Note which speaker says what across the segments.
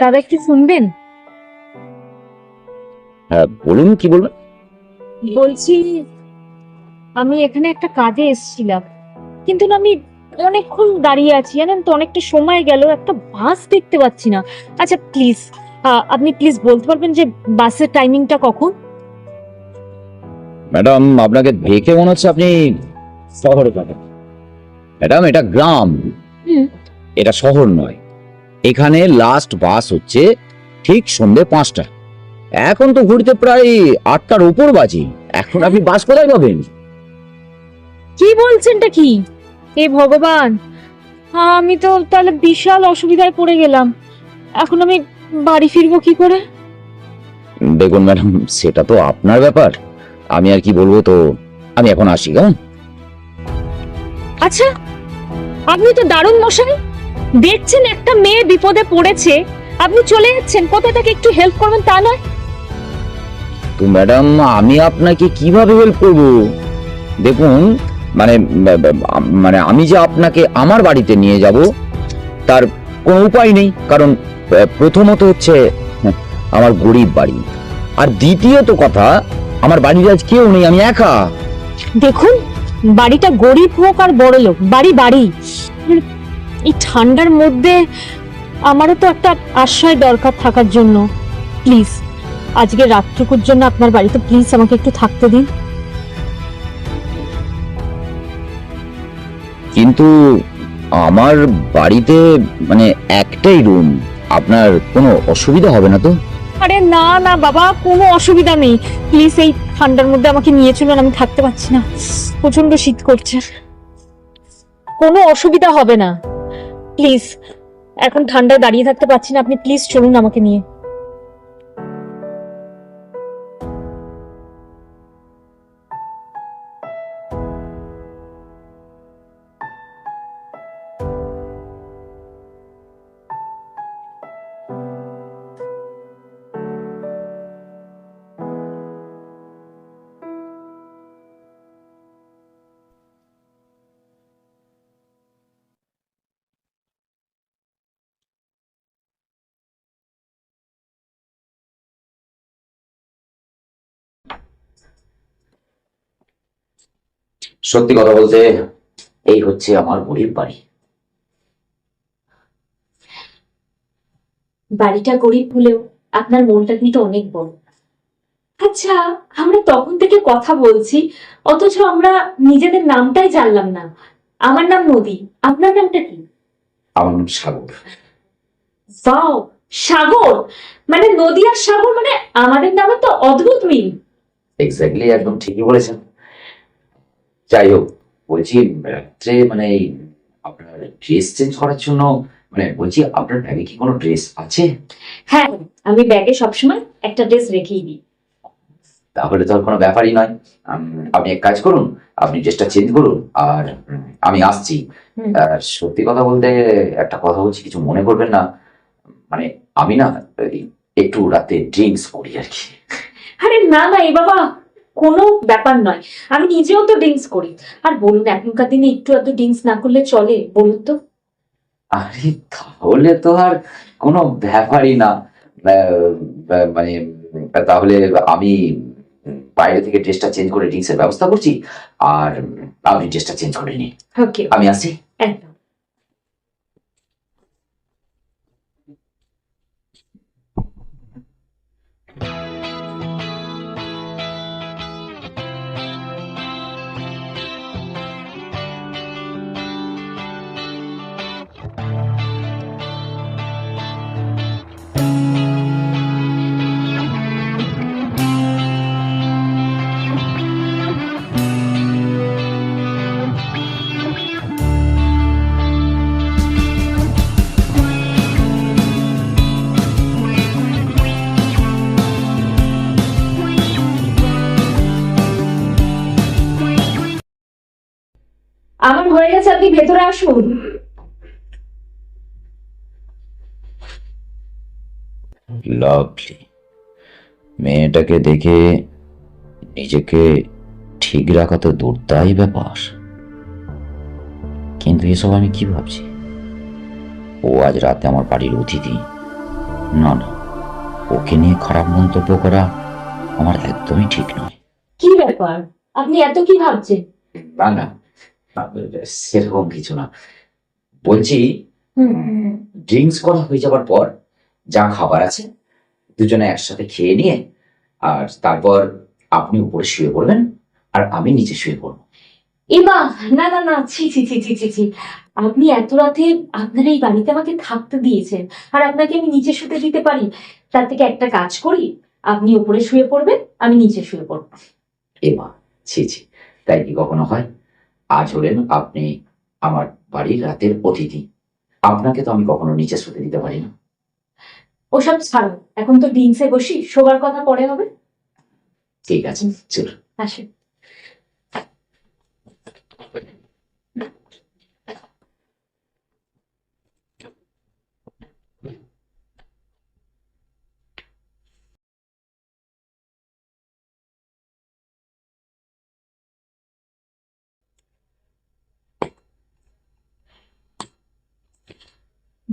Speaker 1: দাদা একটু শুনবেন?
Speaker 2: হ্যাঁ বলুন কি বলবেন?
Speaker 1: বলছি আমি এখানে একটা কাজে এসেছিলাম। কিন্তু না আমি অনেকক্ষণ দাঁড়িয়ে আছি জানেন তো অনেকটা সময় গেল একটা বাস দেখতে পাচ্ছি না। আচ্ছা প্লিজ আপনি প্লিজ বলতে পারবেন যে বাসের টাইমিংটা কখন?
Speaker 2: ম্যাডাম আপনাকে দেখে মনে হচ্ছে আপনি শহরে থাকেন। ম্যাডাম এটা গ্রাম। এটা শহর নয়। এখানে লাস্ট বাস হচ্ছে ঠিক সন্ধে পাঁচটা। এখন তো ঘুরতে প্রায় আটটার উপর বাজি। এখন আপনি বাস কোথায় পাবেন?
Speaker 1: কি বলছেনটা কি? এ ভগবান আমি তো তাহলে বিশাল অসুবিধায় পড়ে গেলাম। এখন আমি বাড়ি ফিরবো কি করে?
Speaker 2: দেখুন ম্যাডাম সেটা তো আপনার ব্যাপার। আমি আর কি বলব তো আমি এখন আসি কেমন?
Speaker 1: আচ্ছা আপনি তো দারুণ মশাই। দেখছেন একটা মেয়ে বিপদে পড়েছে। আপনি চলে যাচ্ছেন কোথায় তাকে একটু হেল্প করবেন তা নয়?
Speaker 2: তো ম্যাডাম আমি আপনাকে কীভাবে হেল্প করব? দেখুন মানে মানে আমি যে আপনাকে আমার বাড়িতে নিয়ে যাব তার কোনো উপায় নেই। কারণ প্রথমত হচ্ছে হ্যাঁ, আমার গরিব বাড়ি। আর দ্বিতীয়ত কথা আমার বাড়ির আজ কেউ নেই আমি একা।
Speaker 1: দেখুন বাড়িটা গরিব হোক আর বড় লোক বাড়ি বাড়ি। এই ঠান্ডার মধ্যে আমারও তো একটা আশ্রয় দরকার থাকার জন্য। প্লিজ আজকে রাতটুকুর জন্য আপনার বাড়িতে প্লিজ আমাকে একটু থাকতে দিন।
Speaker 2: কিন্তু আমার বাড়িতে মানে একটাই রুম আপনার কোনো অসুবিধা হবে না তো?
Speaker 1: আরে না না বাবা কোনো অসুবিধা নেই। প্লিজ এই ঠান্ডার মধ্যে আমাকে নিয়ে চলুন আমি থাকতে পারছি না। প্রচণ্ড শীত করছে। কোনো অসুবিধা হবে না। প্লিজ এখন ঠান্ডায় দাঁড়িয়ে থাকতে পারছি না। আপনি প্লিজ চলুন আমাকে নিয়ে।
Speaker 2: সত্যি কথা বলতে এই হচ্ছে আমার গরিব বাড়ি।
Speaker 1: বাড়িটা গরিব হলেও আপনার মনটা কিন্তু অনেক বড়। আচ্ছা আমরা তখন থেকে কথা বলছি অথচ আমরা নিজেদের নামটাই জানলাম না। আমার নাম নদী আপনার নামটা কি?
Speaker 2: আমার নাম সাগর।
Speaker 1: ওয়াও সাগর! মানে নদী আর সাগর মানে আমাদের নামে তো অদ্ভুত মিল।
Speaker 2: এক্স্যাক্টলি একদম ঠিকই বলেছেন। যাই হোক বলছি রাত্রে মানে আপনার ড্রেস চেঞ্জ করার জন্য মানে বলছি আপনার ব্যাগে কি কোনো ড্রেস আছে?
Speaker 1: হ্যাঁ আমি ব্যাগে সবসময় একটা ড্রেস রেখেই দিই।
Speaker 2: তাহলে তো আর কোনো ব্যাপারই নয়। আপনি এক কাজ করুন আপনি ড্রেসটা চেঞ্জ করুন আর আমি আসছি। আর সত্যি কথা বলতে একটা কথা বলছি কিছু মনে করবেন না। মানে আমি না একটু রাতে ড্রিঙ্কস করি আর কি।
Speaker 1: আরে না না এ বাবা কোনো ব্যাপার নয়। আমি নিজেও তো ড্রিঙ্কস করি। আর বলুন এখনকার দিনে একটু এত ড্রিঙ্কস না করলে চলে বলুন তো।
Speaker 2: আরে তাহলে তো আর কোনো ব্যাপারই না। মানে তাহলে আমি বাইরে থেকে ড্রেসটা চেঞ্জ করে ড্রিঙ্কসের ব্যবস্থা করছি। আর আপনি ড্রেসটা চেঞ্জ করে নিন।
Speaker 1: ওকে
Speaker 2: আমি আসি
Speaker 1: একদম। আপনি ভেতরে আসুন।
Speaker 2: লাভলি মেয়েটাকে দেখে নিজেকে ঠিক রাখা তো দুর্দাই ব্যাপার। কিন্তু এসব আমি কি ভাবছি? ও আজ রাতে আমার বাড়ির অতিথি। না না ওকে নিয়ে খারাপ মন্তব্য করা আমার একদমই ঠিক নয়।
Speaker 1: কি ব্যাপার? আপনি এত কি ভাবছেন?
Speaker 2: না না সেরকম কিছু না। বলছি ড্রিঙ্কস করা হয়ে যাবার পর যা খাবার আছে দুজনে একসাথে খেয়ে নিয়ে আর তারপর আপনি উপরে শুয়ে পড়বেন আর আমি নিচে শুয়ে পড়ব।
Speaker 1: এমা না না না ছি ছি ছি ছি ছি ছি। আপনি এত রাতে আপনার এই বাড়িতে আমাকে থাকতে দিয়েছেন আর আপনাকে আমি নিচে শুতে দিতে পারি? তার থেকে একটা কাজ করি আপনি উপরে শুয়ে পড়বেন আমি নিচে শুয়ে পড়ব।
Speaker 2: এমা ছি ছি তাই কি কখনো হয়? আজ হলেন আপনি আমার বাড়ির রাতের অতিথি। আপনাকে তো আমি কখনো নিচে শুতে দিতে পারি না।
Speaker 1: ওসব ছাড়ো এখন তো ডিংসে বসি শোবার কথা পরে হবে।
Speaker 2: ঠিক আছে চল।
Speaker 1: আসে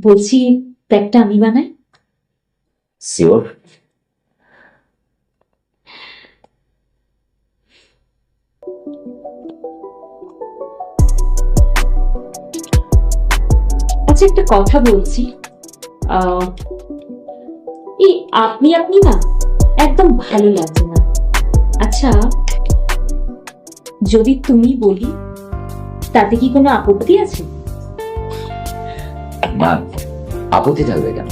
Speaker 1: বলছি ব্যাগটা আমি বানাই?
Speaker 2: শিওর
Speaker 1: আচ্ছা একটা কথা বলছি। আহ, এই আপনি আপনি না একদম ভালো লাগছে না। আচ্ছা যদি তুমি বলি তাতে কি কোনো আপত্তি আছে?
Speaker 2: না আপত্তি থাকবে কেন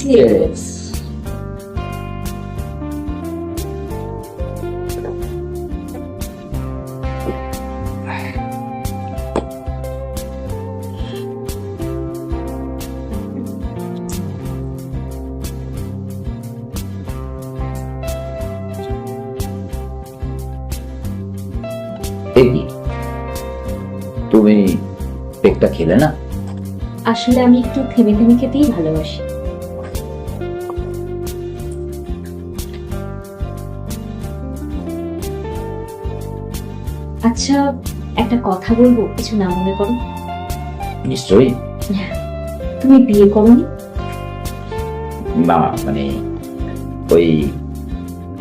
Speaker 2: Cheers. তুমি পেকটা খেলে না?
Speaker 1: আসলে আমি একটু থেমে থেমে খেতেই ভালোবাসি। আচ্ছা একটা কথা বলব কিছু না মনে করো।
Speaker 2: নিশ্চয়ই।
Speaker 1: তুমি বিয়ে করনি?
Speaker 2: না মানে ওই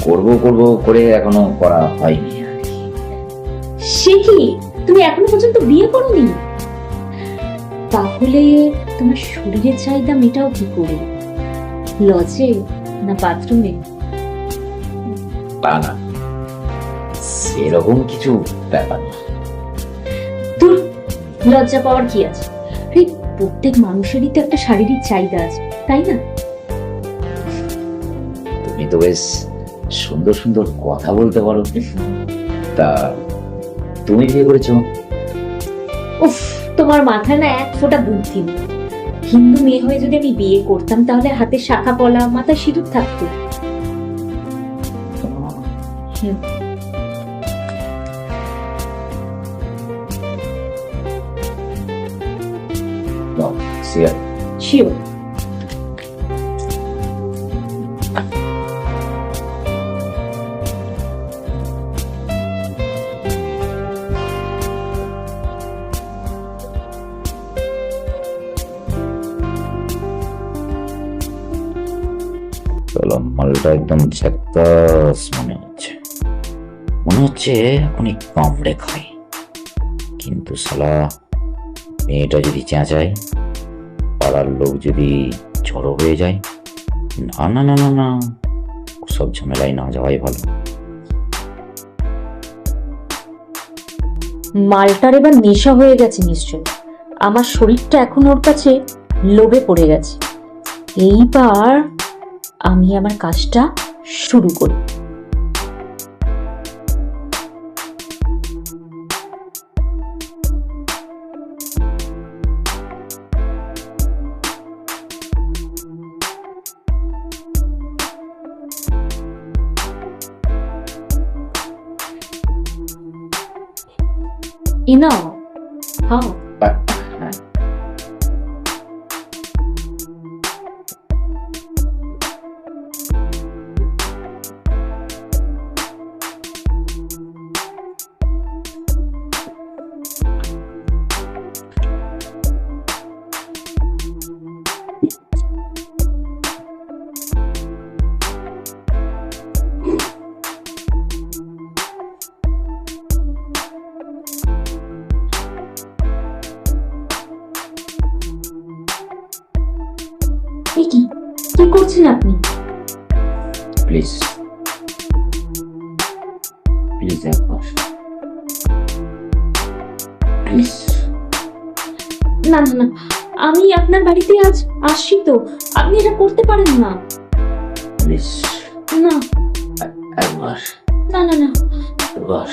Speaker 2: করব করব করে এখনও করা হয়নি আর
Speaker 1: সে কি? তুমি এখনও পর্যন্ত বিয়ে করনি? তাহলে তোমার শরীরের চাহিদা মেটাও কি করে? লজে না বাথরুমে?
Speaker 2: তা না। সেরকম কিছু ব্যাপার না।
Speaker 1: তোর লজ্জা পাওয়ার কি আছে? আরে প্রত্যেক মানুষেরই তো একটা শারীরিক চাহিদা আছে তাই না?
Speaker 2: তুমি তো বেশ সুন্দর সুন্দর কথা বলতে পারো। তা তুমি বিয়ে করেছ?
Speaker 1: উফ তোমার মাথায় না এক ফোঁটা বুদ্ধি নেই। হিন্দু মেয়ে হয়ে যদি আমি বিয়ে করতাম তাহলে হাতে শাখা পলা মাথায় সিঁদুর থাকতো। শিওর।
Speaker 2: একদম ঝাক্কাস মনে হচ্ছে মনে হচ্ছে এখনই কামড়ে খাই কিন্তু শালা, মেয়েটা যদি চেঁচায়, পাড়ার লোক যদি জড়ো হয়ে যায়, না না না না না, সব ঝামেলায় না যাওয়াই ভালো।
Speaker 1: মালটার এবার নেশা হয়ে গেছে নিশ্চয় আমার শরীরটা এখন ওর কাছে লোভে পড়ে গেছে। এইবার আমি আমার কাজটা শুরু করি। কি করছেন আপনি?
Speaker 2: প্লিজ। প্লিজ একবার প্লিজ।
Speaker 1: না না না আমি আপনার বাড়িতে আজ আসি তো। আপনি এটা করতে পারেন না।
Speaker 2: প্লিজ।
Speaker 1: না।
Speaker 2: একবার
Speaker 1: না না না।
Speaker 2: একবার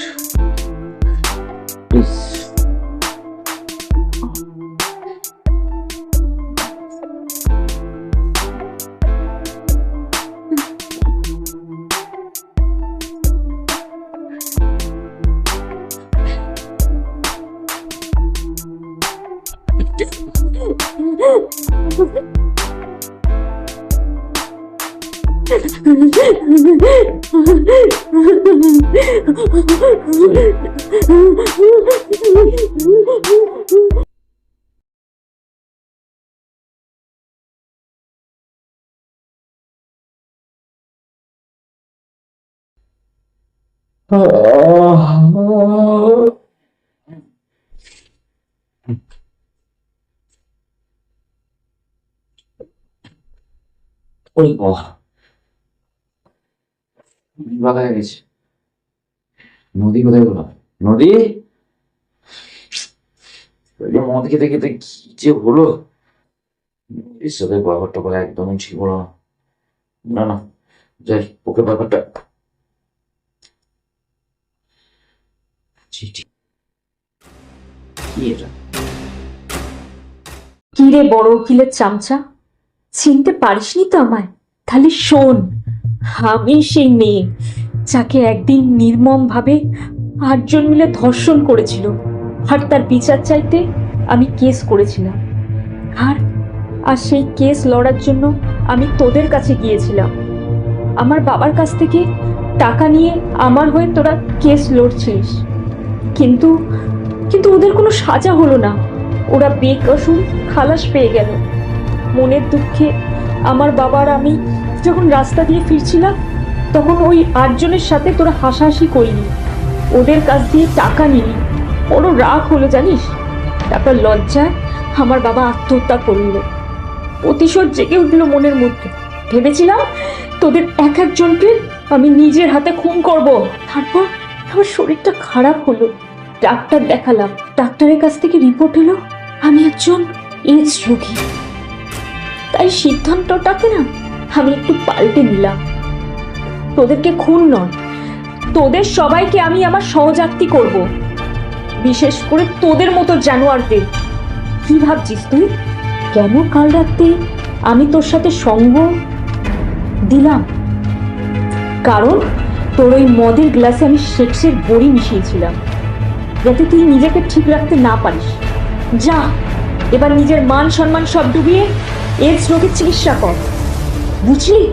Speaker 2: ওই বাবা বাধা হয়ে গেছে নদী কোথায় গেল নদী? মদ খেতে খেতে কি যে হলো। নদীর সাথে ব্যাপারটা বলা একদমই ঠিক হলো না। না যাই ওকে ব্যাপারটা। কি
Speaker 1: কিরে বড় উকিলের চামচা? চিনতে পারিসনি তো আমায়? তাহলে শোন, আমি সেই মেয়ে। যাকে একদিন নির্মম ভাবে আটজন মিলে ধর্ষণ করেছিল। আর তার বিচার চাইতে আমি কেস করেছিলাম। আর আর সেই কেস লড়ার জন্য আমি তোদের কাছে গিয়েছিলাম। আমার বাবার কাছ থেকে টাকা নিয়ে আমার হয়ে তোরা কেস লড়ছিস কিন্তু কিন্তু ওদের কোনো সাজা হলো না। ওরা বেকসুর খালাস পেয়ে গেল। মনের দুঃখে আমার বাবার আমি যখন রাস্তা দিয়ে ফিরছিলাম তখন ওই আটজনের সাথে তোরা হাসাহাসি করলি। ওদের কাছ দিয়ে টাকা নিলি। বড় রাগ হলো, জানিস? তারপর লজ্জায় আমার বাবা আত্মহত্যা করল। প্রতিশোধ জেগে উঠল মনের মধ্যে। ভেবেছিলাম তোদের এক একজনকে আমি নিজের হাতে খুন করব। তারপর আমার শরীরটা খারাপ হলো। ডাক্তার দেখালাম। ডাক্তারের কাছ থেকে রিপোর্ট এলো, আমি একজন এইডস রোগী। তাই সিদ্ধান্তটাকে না আমি একটু পাল্টে নিলাম। তোদেরকে খুন নয়। তোদের সবাইকে আমি আমার সহযাত্রী করব। বিশেষ করে তোদের মতো জানোয়ারদের। কি ভাবছিস তুই? কেন কাল রাতে আমি তোর সাথে সঙ্গ দিলাম? কারণ তোর ওই মদের গ্লাসে আমি সেক্সের বড়ি মিশিয়েছিলাম। যাতে তুই নিজেকে ঠিক রাখতে না পারিস। যা, এবার নিজের মান সম্মান সব ডুবিয়ে এর রোগের চিকিৎসা কর। বুঝলি?